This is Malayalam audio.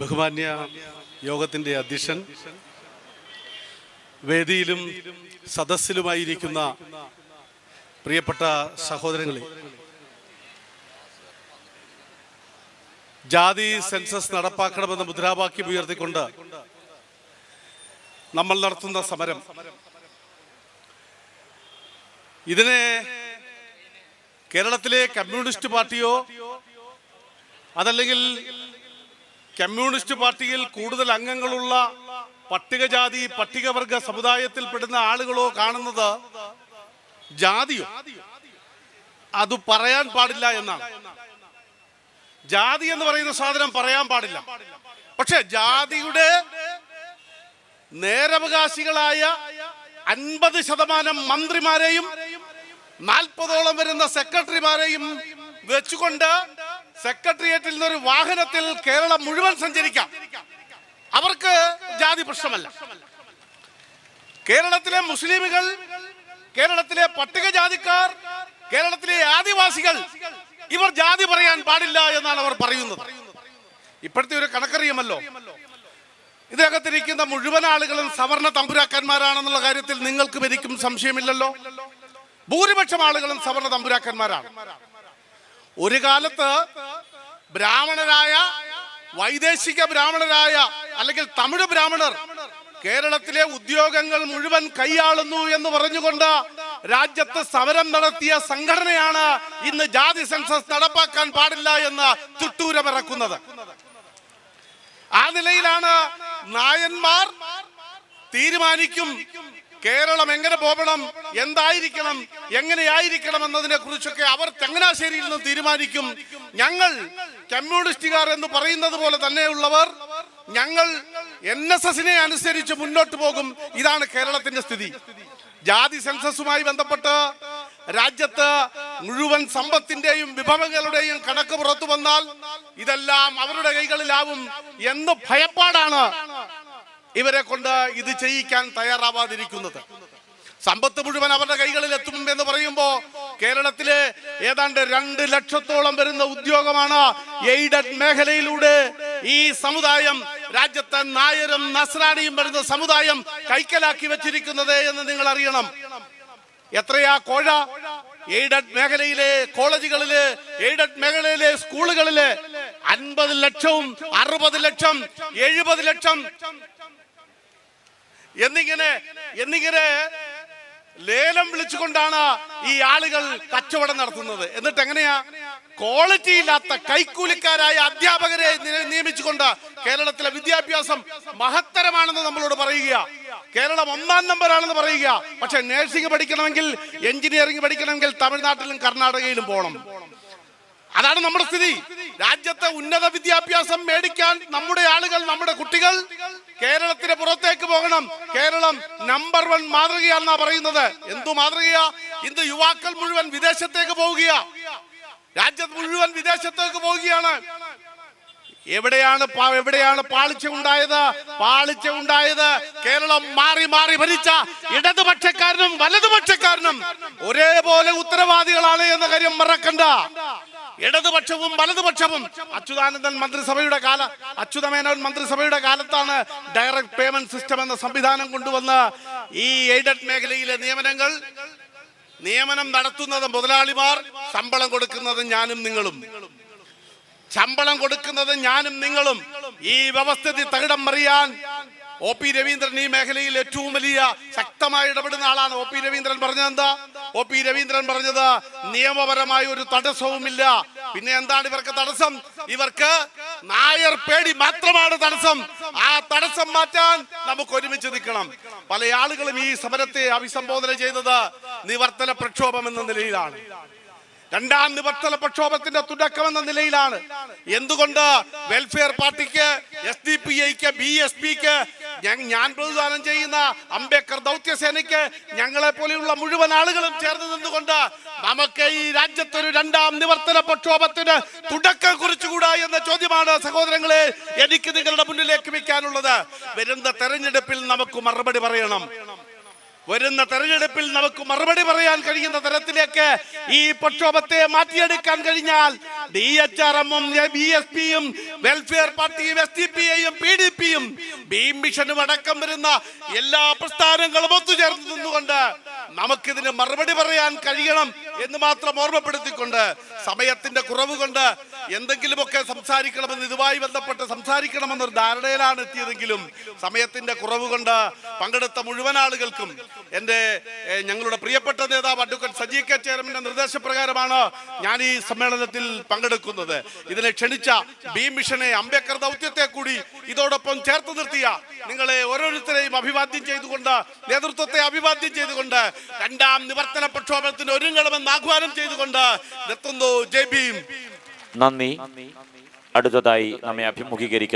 ബഹുമാന്യ യോഗത്തിന്റെ അധ്യക്ഷൻ വേദിയിലും സദസ്സിലുമായിരിക്കുന്ന പ്രിയപ്പെട്ട സഹോദരങ്ങളെ ജാതി സെൻസസ് നടപ്പാക്കണമെന്ന മുദ്രാവാക്യം ഉയർത്തിക്കൊണ്ട് നമ്മൾ നടത്തുന്ന സമരം. ഇതിനെ കേരളത്തിലെ കമ്മ്യൂണിസ്റ്റ് പാർട്ടിയോ അതല്ലെങ്കിൽ കമ്മ്യൂണിസ്റ്റ് പാർട്ടിയിൽ കൂടുതൽ അംഗങ്ങളുള്ള പട്ടികജാതി പട്ടികവർഗ സമുദായത്തിൽപ്പെടുന്ന ആളുകളോ കാണുന്നത് ജാതിയോ? അത് പറയാൻ പാടില്ല എന്നാണ്. ജാതി എന്ന് പറയുന്ന സാധനം പറയാൻ പാടില്ല. പക്ഷെ ജാതിയുടെ നേരവകാശികളായ അൻപത് ശതമാനം മന്ത്രിമാരെയും നാൽപ്പതോളം വരുന്ന സെക്രട്ടറിമാരെയും വെച്ചുകൊണ്ട് സെക്രട്ടേറിയറ്റിൽ നിന്നൊരു വാഹനത്തിൽ കേരളം മുഴുവൻ സഞ്ചരിക്കാം. അവർക്ക് ജാതി പ്രശ്നമല്ല. കേരളത്തിലെ മുസ്ലിമുകൾ കേരളത്തിലെ പട്ടികജാതിക്കാർ കേരളത്തിലെ ആദിവാസികൾ ഇവർ ജാതി പറയാൻ പാടില്ല എന്നാണ് അവർ പറയുന്നത്. ഇപ്പോഴത്തെ ഒരു കണക്കറിയുമല്ലോ. ഇതിനകത്തിരിക്കുന്ന മുഴുവൻ ആളുകളും സവർണ തമ്പുരാക്കന്മാരാണെന്നുള്ള കാര്യത്തിൽ നിങ്ങൾക്കും എനിക്കും സംശയമില്ലല്ലോ. ഭൂരിപക്ഷം ആളുകളും സവർണ തമ്പുരാക്കന്മാരാണ്. ഒരു കാലത്ത് ബ്രാഹ്മണരായ വൈദേശിക ബ്രാഹ്മണരായ അല്ലെങ്കിൽ തമിഴ് ബ്രാഹ്മണർ കേരളത്തിലെ ഉദ്യോഗങ്ങൾ മുഴുവൻ കൈയാളുന്നു എന്ന് പറഞ്ഞുകൊണ്ട് രാജ്യത്ത് സമരം നടത്തിയ സംഘടനയാണ് ഇന്ന് ജാതി സെൻസസ് നടപ്പാക്കാൻ പാടില്ല എന്ന് തുട്ടൂരമിറക്കുന്നത് ആ നിലയിലാണ് നായന്മാർ തീരുമാനിക്കും കേരളം എങ്ങനെ പോകണം എന്തായിരിക്കണം എങ്ങനെയായിരിക്കണം എന്നതിനെ കുറിച്ചൊക്കെ അവർ ചങ്ങനാശ്ശേരിയിൽ നിന്ന് തീരുമാനിക്കും. ഞങ്ങൾ കമ്മ്യൂണിസ്റ്റുകാർ എന്ന് പറയുന്നത് പോലെ തന്നെയുള്ളവർ ഞങ്ങൾ എൻ എസ് എസിനെ അനുസരിച്ച് മുന്നോട്ട് പോകും. ഇതാണ് കേരളത്തിന്റെ സ്ഥിതി. ജാതി സെൻസസുമായി ബന്ധപ്പെട്ട് രാജ്യത്ത് മുഴുവൻ സമ്പത്തിന്റെയും വിഭവങ്ങളുടെയും കണക്ക് പുറത്തു വന്നാൽ ഇതെല്ലാം അവരുടെ കൈകളിലാവും എന്ന് ഭയപ്പാടാണ്. ഇവരെ കൊണ്ട് ഇത് ചെയ്യിക്കാൻ തയ്യാറാവാതിരിക്കുന്നത്. സമ്പത്ത് മുഴുവൻ അവരുടെ കൈകളിൽ എത്തും എന്ന് പറയുമ്പോൾ കേരളത്തിലെ ഏതാണ്ട് രണ്ട് ലക്ഷത്തോളം വരുന്ന ഉദ്യോഗമാണ് എയ്ഡഡ് മേഖലയിലൂടെ ഈ സമുദായം രാജ്യത്തെ നായരും നസ്രാണിയും വരുന്ന സമുദായം കൈക്കലാക്കി വെച്ചിരിക്കുന്നത് എന്ന് നിങ്ങൾ അറിയണം. എത്രയാ കോഴ? എയ്ഡഡ് മേഖലയിലെ കോളേജുകളിലെ എയ്ഡഡ് മേഖലയിലെ സ്കൂളുകളിലെ അൻപത് ലക്ഷവും അറുപത് ലക്ഷം എഴുപത് ലക്ഷം എന്നിങ്ങനെ എന്നിങ്ങനെ ലേലം വിളിച്ചുകൊണ്ടാണ് ഈ ആളുകൾ കച്ചവടം നടത്തുന്നത്. എന്നിട്ട് എങ്ങനെയാ ക്വാളിറ്റി ഇല്ലാത്ത കൈക്കൂലിക്കാരായ അധ്യാപകരെ നിയമിച്ചുകൊണ്ട് കേരളത്തിലെ വിദ്യാഭ്യാസം മഹത്തരമാണെന്ന് നമ്മളോട് പറയുക. കേരളം ഒന്നാം നമ്പർ ആണെന്ന് പറയുക. പക്ഷെ നഴ്സിംഗ് പഠിക്കണമെങ്കിൽ എഞ്ചിനീയറിംഗ് പഠിക്കണമെങ്കിൽ തമിഴ്നാട്ടിലും കർണാടകയിലും പോകണം അതാണ് നമ്മുടെ സ്ഥിതി. രാജ്യത്തെ ഉന്നത വിദ്യാഭ്യാസം മേടിക്കാൻ നമ്മുടെ ആളുകൾ നമ്മുടെ കുട്ടികൾ കേരളത്തിന് പുറത്തേക്ക് പോകണം. കേരളം നമ്പർ വൺ മാതൃകയാണെന്നാ പറയുന്നത്. എന്തു മാതൃകയാ? ഇന്ന് യുവാക്കൾ മുഴുവൻ വിദേശത്തേക്ക് പോവുകയാ. രാജ്യത്ത് മുഴുവൻ വിദേശത്തേക്ക് പോവുകയാണ്. എവിടെയാണ് എവിടെയാണ് പാളിച്ച ഉണ്ടായത്? പാളിച്ച ഉണ്ടായത് കേരളം മാറി മാറി ഭരിച്ച ഇടതുപക്ഷക്കാരനും വലതുപക്ഷക്കാരനും ഒരേപോലെ ഉത്തരവാദികളാണ് എന്ന കാര്യം മറക്കണ്ട. ഇടതുപക്ഷവും വലതുപക്ഷവും അച്യുതാനന്ദൻ മന്ത്രിസഭയുടെ കാല അച്യുതമേനോൻ മന്ത്രിസഭയുടെ കാലത്താണ് ഡയറക്ട് പേയ്മെന്റ് സിസ്റ്റം എന്ന സംവിധാനം കൊണ്ടുവന്ന് ഈ എയ്ഡഡ് മേഖലയിലെ നിയമനങ്ങൾ നിയമനം നടത്തുന്നത് മുതലാളിമാർ ശമ്പളം കൊടുക്കുന്നത് ഞാനും നിങ്ങളും. ശമ്പളം കൊടുക്കുന്നത് ഞാനും നിങ്ങളും. ഈ വ്യവസ്ഥിതി തകിടം മറിയാൻ ഒ പി രവീന്ദ്രൻ ഈ മേഖലയിൽ ഏറ്റവും വലിയ ശക്തമായി ഇടപെടുന്ന ആളാണ് ഒ പി രവീന്ദ്രൻ. പറഞ്ഞത് എന്താ ഒ പി രവീന്ദ്രൻ പറഞ്ഞത് നിയമപരമായ ഒരു തടസ്സവുമില്ല. പിന്നെ എന്താണ് ഇവർക്ക് തടസ്സം? ഇവർക്ക് നായർ പേടി മാത്രമാണ് തടസ്സം. ആ തടസ്സം മാറ്റാൻ നമുക്ക് ഒരുമിച്ച് നിൽക്കണം. പല ആളുകളും ഈ സമരത്തെ അഭിസംബോധന ചെയ്തത് നിവർത്തന പ്രക്ഷോഭം എന്ന നിലയിലാണ്. രണ്ടാം നിവർത്തന പ്രക്ഷോഭത്തിന്റെ തുടക്കം എന്ന നിലയിലാണ്. എന്തുകൊണ്ട് വെൽഫെയർ പാർട്ടിക്ക് എസ് ഡി പി ഐക്ക് ബി എസ് പിക്ക് ഞാൻ പ്രതിദാനം ചെയ്യുന്ന അംബേദ്കർ ദൗത്യസേനയ്ക്ക് ഞങ്ങളെ പോലെയുള്ള മുഴുവൻ ആളുകളും ചേർന്ന് നിന്നുകൊണ്ട് നമുക്ക് ഈ രാജ്യത്തൊരു രണ്ടാം നിവർത്തന പ്രക്ഷോഭത്തിന് തുടക്കം കുറിച്ചുകൂടാ എന്ന ചോദ്യമാണ് സഹോദരങ്ങളെ എനിക്ക് നിങ്ങളുടെ മുന്നിലേക്ക് വെക്കാനുള്ളത് വരുന്ന തെരഞ്ഞെടുപ്പിൽ നമുക്ക് മറുപടി പറയണം. വരുന്ന തെരഞ്ഞെടുപ്പിൽ നമുക്ക് മറുപടി പറയാൻ കഴിയുന്ന തരത്തിലേക്ക് ഈ പ്രക്ഷോഭത്തെ മാറ്റിയെടുക്കാൻ കഴിഞ്ഞാൽ ഡി എച്ച് ആർ എമ്മും ബി എസ് പിയും വെൽഫെയർ പാർട്ടിയും എസ് ഡി പി ഐയും പി ഡി പിയും ഭീം മിഷനും അടക്കം വരുന്ന എല്ലാ പ്രസ്ഥാനങ്ങളും ഒത്തുചേർന്ന് നിന്നുകൊണ്ട് നമുക്കിതിന് മറുപടി പറയാൻ കഴിയണം എന്ന് മാത്രം ഓർമ്മപ്പെടുത്തിക്കൊണ്ട് സമയത്തിന്റെ കുറവ് കൊണ്ട് എന്തെങ്കിലുമൊക്കെ സംസാരിക്കണമെന്ന് ഇതുമായി ബന്ധപ്പെട്ട് സംസാരിക്കണമെന്നൊരു ധാരണയിലാണ് എത്തിയതെങ്കിലും സമയത്തിന്റെ കുറവ് കൊണ്ട് പങ്കെടുത്ത മുഴുവൻ ആളുകൾക്കും എന്റെ ഞങ്ങളുടെ പ്രിയപ്പെട്ട നേതാവ് അഡ്വക്കേറ്റ് സജി കെ ചെയർമാന്റെ നിർദ്ദേശപ്രകാരമാണ് ഞാൻ ഈ സമ്മേളനത്തിൽ പങ്കെടുക്കുന്നത്. ഇതിനെ ക്ഷണിച്ച ബി മിഷനെ അംബേദ്കർ ദൗത്യത്തെ കൂടി ഇതോടൊപ്പം ചേർത്ത് നിർത്തിയ നിങ്ങളെ ഓരോരുത്തരെയും അഭിവാദ്യം ചെയ്തുകൊണ്ട് നേതൃത്വത്തെ അഭിവാദ്യം ചെയ്തുകൊണ്ട് രണ്ടാം നിവർത്തന പ്രക്ഷോഭത്തിന് ഒരുങ്ങണമെന്ന് ആഹ്വാനം ചെയ്തുകൊണ്ട് നിർത്തുന്നു. ജയ് ഭീം. നന്ദി. അടുത്തതായി നമ്മെ അഭിമുഖീകരിക്കുന്നത്